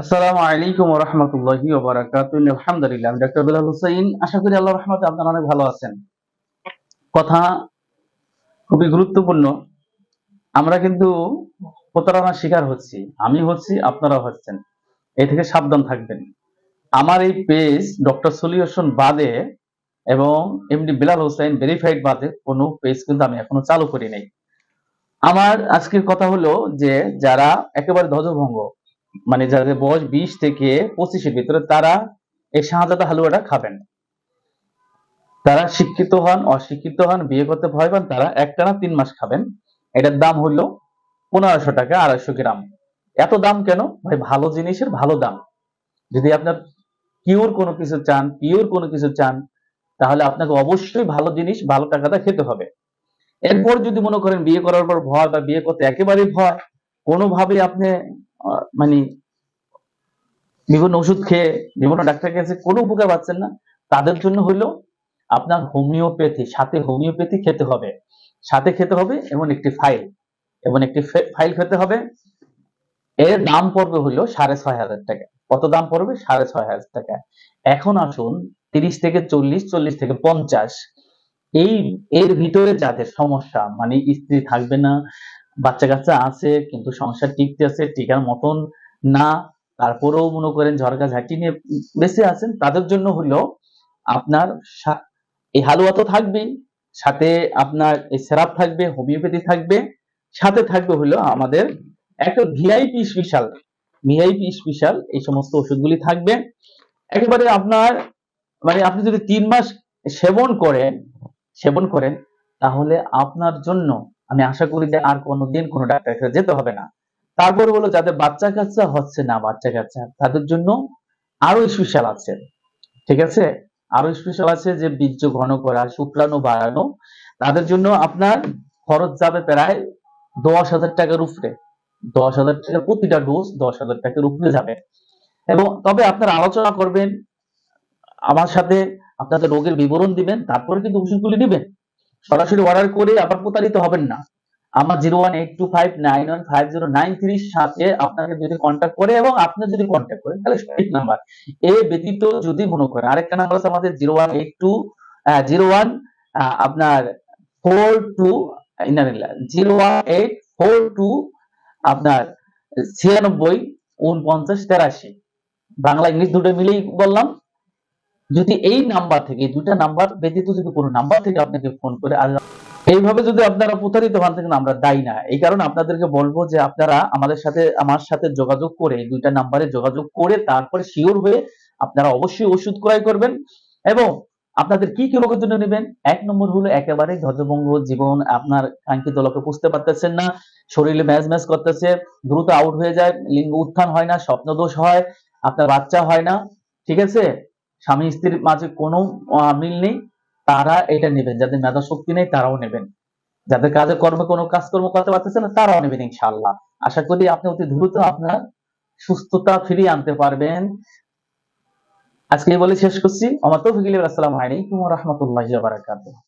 আসসালামু আলাইকুম ওয়া রাহমাতুল্লাহি ওয়া বারাকাতুহু। আলহামদুলিল্লাহ, আমি ডক্টর হোসেন আশা করি আল্লাহর রহমতে আপনারা অনেক ভালো আছেন। কথা খুবই গুরুত্বপূর্ণ। আমরা কিন্তু প্রতারণার শিকার হচ্ছি। আমি হচ্ছি আপনারা হচ্ছেন। এই থেকে সাবধান থাকবেন। আমার এই পেজ ডক্টর সলিউশন বাদে এবং এমডি বিলাল হোসেন ভেরিফাইড বাদে কোনো পেজ কিন্তু আমি এখনও চালু করি নাই। আমার আজকের কথা হলো যে, যারা একেবারে ধ্বজভঙ্গ মানে যাদের বয়স বিশ থেকে পঁচিশের ভিতরে, তারা এই শাহজাদা হালুয়াটা খাবেন। তারা শিক্ষিত হন, অশিক্ষিত হন, বিয়ে করতে ভয় পান, তারা একটানা তিন মাস খাবেন। এটার দাম হলো পনেরোশো টাকা, আড়াইশো গ্রাম। এত দাম কেন? ভাই, ভালো জিনিসের ভালো দাম। যদি আপনার পিওর কোনো কিছু চান পিওর কোনো কিছু চান, তাহলে আপনাকে অবশ্যই ভালো জিনিস, ভালো টাকাটা খেতে হবে। এরপর যদি মনে করেন বিয়ে করার পর ভয় বা বিয়ে করতে একেবারেই ভয় কোনোভাবে আপনি মানে বিভিন্ন ওষুধ খেয়ে, বিভিন্ন ডাক্তারের কাছে কোনো উপকার পাচ্ছেন না। তাদের জন্য হলো আপনার হোমিওপ্যাথি, সাথে হোমিওপ্যাথি খেতে হবে। সাথে খেতে হবে এমন একটি ফাইল এবং একটি ফাইল খেতে হবে। এর দাম পড়বে হলো সাড়ে ছয় হাজার টাকা। কত দাম পড়বে? সাড়ে ছয় হাজার টাকা। এখন আসুন তিরিশ থেকে চল্লিশ চল্লিশ থেকে পঞ্চাশ। এই, এর ভিতরে যাদের সমস্যা মানে স্ত্রী থাকবে না বাচ্চা কাচ্চা আছে, কিন্তু সংসার টিকতে আছে, টিকার মতন না। তারপরেও মনে করেন ঝরকা ঝাঁটি নিয়ে বেঁচে আছেন, তাদের জন্য হলো আপনার এই হালুয়া তো থাকবেই। সাথে আপনার এই সেরাপ থাকবে, হোমিওপ্যাথি থাকবে, সাথে থাকবে হলো আমাদের একটা ভিআইপি স্পেশাল। ভিআইপি স্পেশাল, এই সমস্ত ওষুধগুলি থাকবে। একেবারে আপনার মানে আপনি যদি তিন মাস সেবন করেন সেবন করেন, তাহলে আপনার জন্য আমি আশা করি যে আর কোনোদিন কোনো ডাক্তারের কাছে যেতে হবে না। তারপর হলো যাদের বাচ্চা কাচ্চা হচ্ছে না বাচ্চা কাচ্চা, তাদের জন্য আরও স্পেশাল আছে। ঠিক আছে? আরও স্পেশাল আছে যে বীর্য ঘন করা, শুক্রাণু বাড়ানো, তাদের জন্য আপনার খরচ যাবে প্রায় দশ হাজার টাকার উপরে। দশ হাজার টাকার প্রতিটা ডোজ দশ হাজার টাকার উপরে যাবে। এবং তবে আপনার আলোচনা করবেন, আমার সাথে আপনাদের রোগের বিবরণ দিবেন, তারপরে কিন্তু ওষুধগুলি নেবেন। সরাসরি অর্ডার করে আবার প্রতারিত হবেন না। আমার zero one eight two five nine one five zero nine থ্রির সাথে আপনাকে যদি কন্ট্যাক্ট করে এবং আপনি যদি কন্ট্যাক্ট করেন, তাহলে সঠিক নাম্বার এ ব্যতীত যদি মনে করেন আরেকটা নাম্বার আছে আমাদের zero one eight two zero one আপনার four two zero one eight four two, আপনার ছিয়ানব্বই উনপঞ্চাশ তেরাশি। বাংলা, ইংলিশ দুটো মিলেই বললাম। যদি এই নাম্বার থেকে দুটা নাম্বার ব্যতীত যদি কোনো নাম্বার থেকে আপনাকে ফোন করে আর এইভাবে যদি আপনারা প্রতারিত হন থাকেন আমরা দায়ী না। এই কারণে আপনাদেরকে বলব যে আপনারা আমাদের সাথে, আমার সাথে যোগাযোগ করে দুইটা নাম্বারে যোগাযোগ করে তারপরে শিওর হয়ে আপনারা অবশ্যই ওষুধ ক্রয় করবেন এবং আপনাদের কি কি রোগের জন্য নেবেন? এক নম্বর হলো একেবারে ধ্বজভঙ্গ জীবন। আপনার কাঙ্ক্ষিত লক্ষ্যে বুঝতে পারতেছেন না, শরীরে ম্যাজ ম্যাজ করতেছে, দ্রুত আউট হয়ে যায়, লিঙ্গ উত্থান হয় না, স্বপ্নদোষ হয়, আপনার বাচ্চা হয় না, ঠিক আছে? স্বামী স্ত্রীর মাঝে কোনো মিল নেই। তারা এটা নেবেন। যাদের মেধা শক্তি নেই তারাও নেবেন। যাদের কাজে কর্মে কোনো কাজকর্ম করতে পারতেছে না তারাও নেবেন ইনশাল্লাহ আশা করি আপনি অতি দ্রুত আপনার সুস্থতা ফিরিয়ে আনতে পারবেন। আজকে বলে শেষ করছি। আমার তো ইলিয়াস, আসসালাম আলাইকুম রহমতুল্লাহ বারাকাতুহু।